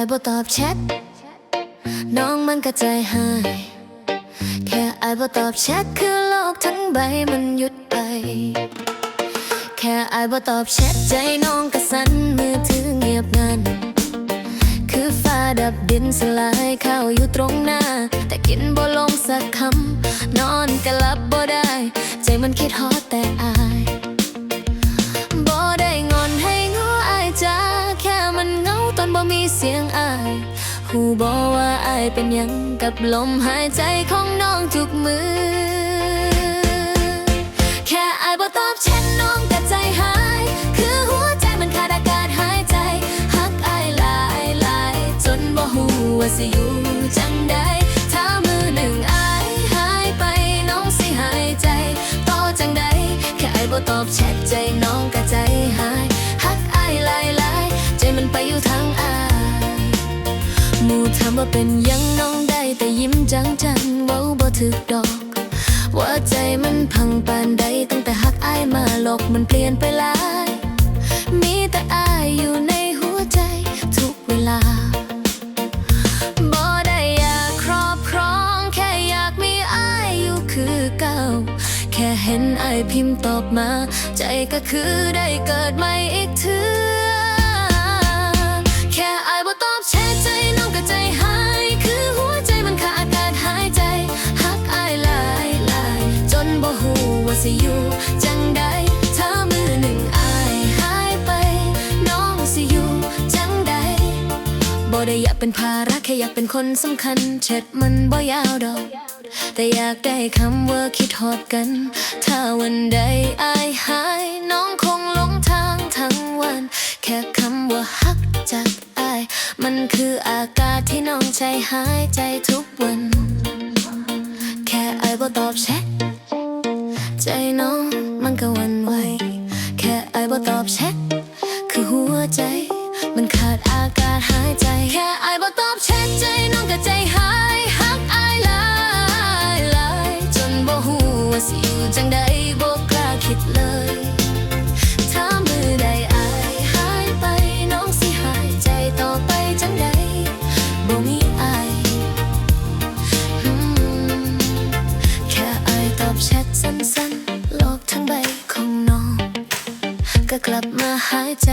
แชทน้องมันก็ใจหาย แค่อายบ่ตอบแชทคือโลกทั้งใบมันหยุดไป แค่อายบ่ตอบแชทใจน้องก็สั่นมือถือเงียบงัน คือฟ้าดับดินสลายข้าวอยู่ตรงหน้า แต่กินบ่ลงสักคำ นอนก็หลับบ่ได้ ใจมันคิดฮอดแต่อายบ่ได้งอนให้ง้ออายจ้าแค่มันงา ตอนบ่มีเสียงอายหูบอกว่าอายเป็นยังกับลมหายใจของน้องทุกมือ แค่อายบ่ตอบแชทน้องก็ใจหาย คือหัวใจมันขาดอากาศหายใจหักอายหลายหลายจนบ่ฮู้ว่าสิอยู่จังใดถ้ามือหนึ่งอายหายไปน้องสิหายใจต่อจังใดแค่อายบ่ตอบแชทใจางอายหมู่ถามว่าเป็นยังน้องได้แต่ยิ้มจังจังเว้าบ่ถึกดอก ว่าใจมันพังปานใดตั้งแต่หักอายมาหลอกมันเปลี่ยนไปหลายมีแต่อายอยู่ในหัวใจทุกเวลาบ่ได้อยากครอบครองแค่อยากมีอายอยู่คือเก่าแค่เห็นอายพิมพ์ตอบมา ใจก็คือได้เกิดใหม่อีกเทื่อ สิอยู่จังใดถ้ามือหนึ่งอายหายไป น้องสิอยู่จังใดบ่ได้อยากเป็นภาระแค่อยากเป็นคนสำคัญเช็ดมันบ่ยาวดอก แต่อยากได้คำว่าคิดฮอดกัน ถ้าวันใดอายหาย น้องคงหลงทางทั้งวัน แค่คำว่าฮักจากอาย มันคืออากาศที่น้องใจหายใจทุกวัน แค่อายบ่ตอบแชท ที่หัวใจ มันขาดอากาศหายใจ แค่อายบอกตอบเช็ดใจน้องก็ใจหายหักอายลายลายจนบ่หัวสิอยู่จังได หายใจ